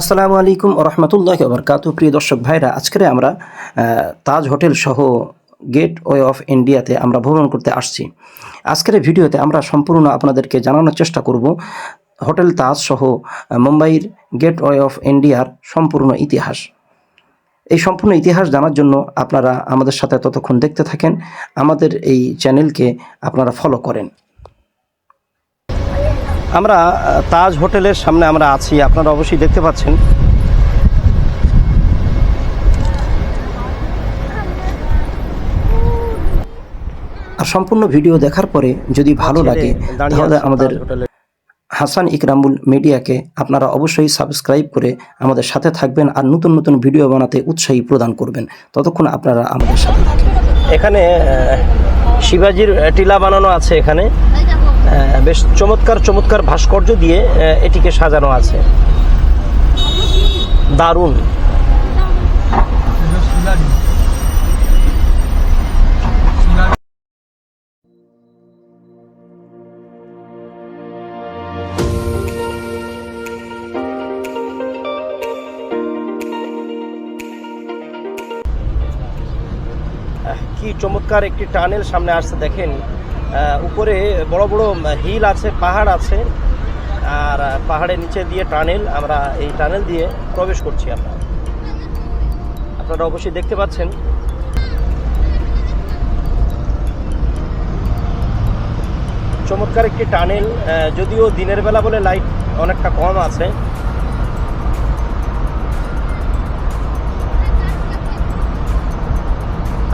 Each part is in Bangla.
আসসালামু আলাইকুম রহমতুল্লাহ বরকাত প্রিয় দর্শক ভাইরা আজকে আমরা তাজ হোটেল সহ গেট ওয়ে অফ ইন্ডিয়াতে আমরা ভ্রমণ করতে আসছি। আজকের ভিডিওতে আমরা সম্পূর্ণ আপনাদেরকে জানানোর চেষ্টা করব হোটেল তাজ সহ মুম্বাইয়ের গেট ওয়ে অফ ইন্ডিয়ার সম্পূর্ণ ইতিহাস। এই সম্পূর্ণ ইতিহাস জানার জন্য আপনারা আমাদের সাথে ততক্ষণ দেখতে থাকেন, আমাদের এই চ্যানেলকে আপনারা ফলো করেন। আমরা তাজ হোটেলের সামনে আমরা আছি আপনারা অবশ্যই দেখতে পাচ্ছেন। আর সম্পূর্ণ ভিডিও দেখার পরে যদি ভালো লাগে তাহলে আমাদের হাসান ইকরামুল মিডিয়াকে আপনারা অবশ্যই সাবস্ক্রাইব করে আমাদের সাথে থাকবেন আর নতুন নতুন ভিডিও বানাতে উৎসাহী প্রদান করবেন। ততক্ষণ আপনারা আমাদের সাথে থাকেন এখানে শিবাজির টিলা বানানো আছে এখানে। বেশ চমৎকার চমৎকার ভাস্কর্য দিয়ে এটিকে সাজানো আছে। দারুণ। কি চমৎকার একটি টানেল সামনে আসছে, দেখেন। উপরে বড় বড় হিল আছে, পাহাড় আছে, আর পাহাড়ের নিচে দিয়ে টানেল, আমরা এই টানেল দিয়ে প্রবেশ করছি আমরা। আপনারা অবশ্যই দেখতে পাচ্ছেন। চমৎকার একটি টানেল যদিও দিনের বেলা বলে লাইট অনেকটা কম আছে।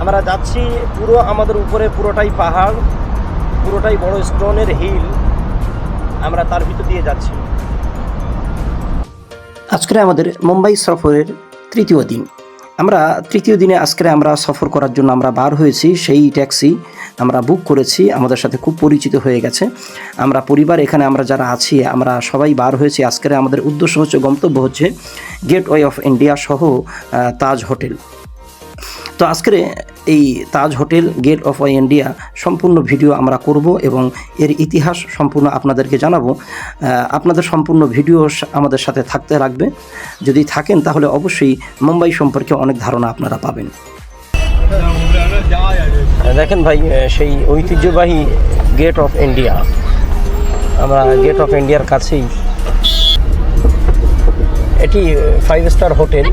আমরা যাচ্ছি পুরো, আমাদের উপরে পুরোটাই পাহাড়। পুরোটাই বড় স্টোনের হিল। আমরা তার ভিতর দিয়ে যাচ্ছি। আজকে আমাদের মুম্বাই সফরের তৃতীয় দিন। আমরা তৃতীয় দিনে আজকে আমরা সফর করার জন্য আমরা বার হয়েছি, সেই ট্যাক্সি আমরা বুক করেছি, আমাদের সাথে খুব পরিচিত হয়ে গেছে। আমরা পরিবার এখানে আমরা যারা আছি, আমরা সবাই বার হয়েছি। আজকের আমাদের উদ্দেশ্য হচ্ছে, গন্তব্য হচ্ছে গেটওয়ে অফ ইন্ডিয়া সহ তাজ হোটেল। তো আজকের এই তাজ হোটেল গেট অফ ওয়াই ইন্ডিয়া সম্পূর্ণ ভিডিও আমরা করব এবং এর ইতিহাস সম্পূর্ণ আপনাদেরকে জানাব। আপনাদের সম্পূর্ণ ভিডিও আমাদের সাথে থাকতে রাখবে। যদি থাকেন তাহলে অবশ্যই মুম্বাই সম্পর্কে অনেক ধারণা আপনারা পাবেন। দেখেন ভাই সেই ঐতিহ্যবাহী গেট অফ ইন্ডিয়া। আমরা গেট অফ ইন্ডিয়ার কাছেই। এটি ফাইভ স্টার হোটেল।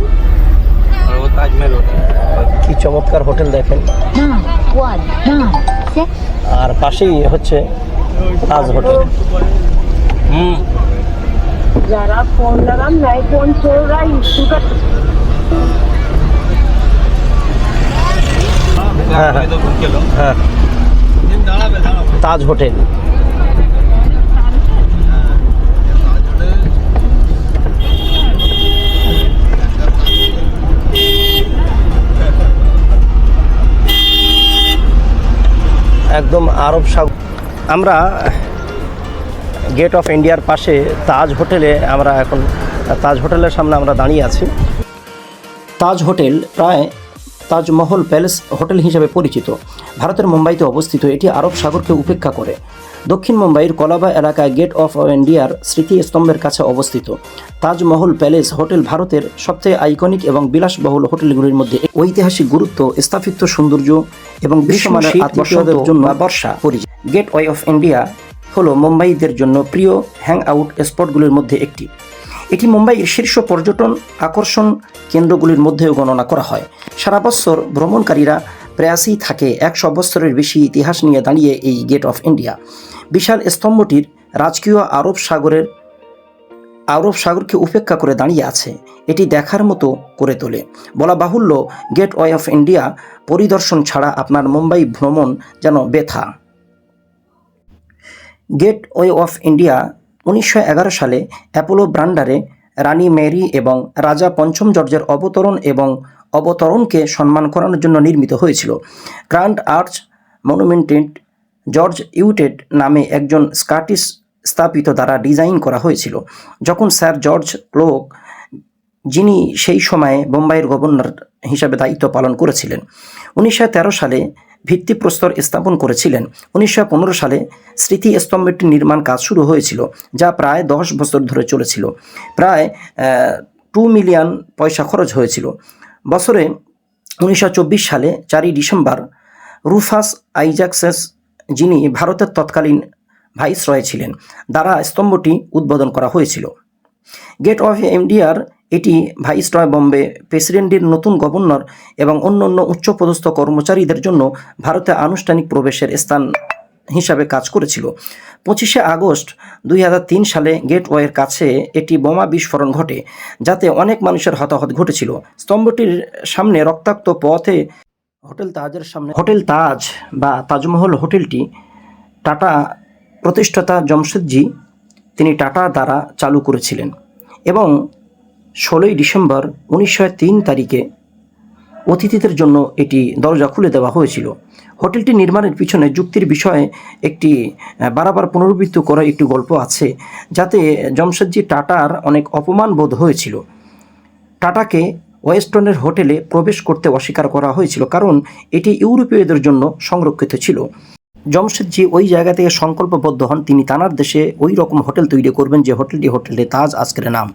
কি চমৎকার হোটেল দেখেন। আর পাশেই হচ্ছে তাজ হোটেল। যারা হ্যাঁ হ্যাঁ। তাজ হোটেল। একদম আরব সাগর। আমরা গেট অফ ইন্ডিয়ার পাশে তাজ হোটেলে আমরা এখন, তাজ হোটেলের সামনে আমরা দাঁড়িয়ে আছি। তাজ হোটেল প্রায় তাজমহল প্যালেস হোটেল হিসেবে পরিচিত। ভারতের মুম্বাইতে অবস্থিত, এটি আরব সাগরকে উপেক্ষা করে। দক্ষিণ মুম্বাইয়ের কলাবা এলাকায় গেট অফ ইন্ডিয়ার স্মৃতিস্তম্ভের কাছে অবস্থিত। তাজমহল প্যালেস হোটেল ভারতের সবচেয়ে আইকনিক এবং বিলাসবহুল হোটেলগুলির মধ্যে ঐতিহাসিক গুরুত্ব স্থাপিত সৌন্দর্য এবং বিশ্বমানের আতিথ্যদের জন্য বর্ষা। পরিচিত। গেট ওয়ে অফ ইন্ডিয়া হলো মুম্বাইদের জন্য প্রিয় হ্যাং আউট স্পটগুলির মধ্যে একটি। এটি মুম্বাইয়ের শীর্ষ পর্যটন আকর্ষণ কেন্দ্রগুলির মধ্যেও গণনা করা হয়। সারা বছর ভ্রমণকারীরা প্রায়শই থাকে একশো বছরের বেশি ইতিহাস নিয়ে দাঁড়িয়ে এই গেট অফ ইন্ডিয়া। বিশাল স্তম্ভটির রাজকীয় আরব সাগরের আরব সাগরকে উপেক্ষা করে দাঁড়িয়ে আছে। এটি দেখার মতো করে তোলে। বলা বাহুল্য, গেট ওয়ে অফ ইন্ডিয়া পরিদর্শন ছাড়া আপনার মুম্বাই ভ্রমণ যেন বেথা গেট ওয়ে অফ ইন্ডিয়া উনিশশো এগারো সালে অ্যাপোলো ব্রান্ডারে রানী মেরি এবং রাজা পঞ্চম জর্জের অবতরণ এবং অবতরণকে সম্মান করানোর জন্য নির্মিত হয়েছিল। গ্র্যান্ড আর্চ মনুমেন্টেড জর্জ ইউটেড নামে একজন স্কটিশ স্থাপিত দ্বারা ডিজাইন করা হয়েছিল, যখন স্যার জর্জ ক্লোক, যিনি সেই সময়ে বোম্বাইয়ের গভর্নর হিসাবে দায়িত্ব পালন করেছিলেন, উনিশশো তেরো সালে ভিত্তিপ্রস্তর স্থাপন করেছিলেন। উনিশশো পনেরো সালে স্মৃতি স্তম্ভটির নির্মাণ কাজ শুরু হয়েছিল, যা প্রায় দশ বছর ধরে চলেছিল। প্রায় টু মিলিয়ন পয়সা খরচ হয়েছিল। বছরে উনিশশো চব্বিশ সালে চারই ডিসেম্বর রুফাস আইজাকসেস যিনি ভারতের তৎকালীন ভাইসরয় ছিলেন, দ্বারা স্তম্ভটি উদ্বোধন করা হয়েছিল। গেট অফ ইন্ডিয়ার এটি ভাইসরয় বম্বে প্রেসিডেন্টের নতুন গভর্নর এবং অন্যান্য উচ্চপদস্থ কর্মচারীদের জন্য ভারতে আনুষ্ঠানিক প্রবেশের স্থান হিসাবে কাজ করেছিল। পঁচিশে আগস্ট দুই হাজার তিন সালে গেটওয়ের কাছে একটি বোমা বিস্ফোরণ ঘটে, যাতে অনেক মানুষের হতাহত ঘটেছিল। স্তম্ভটির সামনে রক্তাক্ত পথে হোটেল তাজের সামনে। হোটেল তাজ বা তাজমহল হোটেলটি টাটা প্রতিষ্ঠাতা জমশেদজি, তিনি টাটা দ্বারা চালু করেছিলেন এবং ষোলোই ডিসেম্বর উনিশশো তিন তারিখে অতিথিদের জন্য এটি দরজা খুলে দেওয়া হয়েছিল। হোটেলটি নির্মাণের পিছনে যুক্তির বিষয়ে একটি বারবার পুনরাবৃত্তি করা একটি গল্প আছে, যাতে জমশেদজি টাটার অনেক অপমান বোধ হয়েছিল। টাটাকে ওয়েস্টার্নের হোটেলে প্রবেশ করতে অস্বীকার করা হয়েছিল, কারণ এটি ইউরোপীয়দের জন্য সংরক্ষিত ছিল। জমশেদজি ওই জায়গা থেকে সংকল্পবদ্ধ হন, তিনি তানার দেশে ওই রকম হোটেল তৈরি করবেন যে হোটেলটি হোটেলে তাজ আজকের নাম।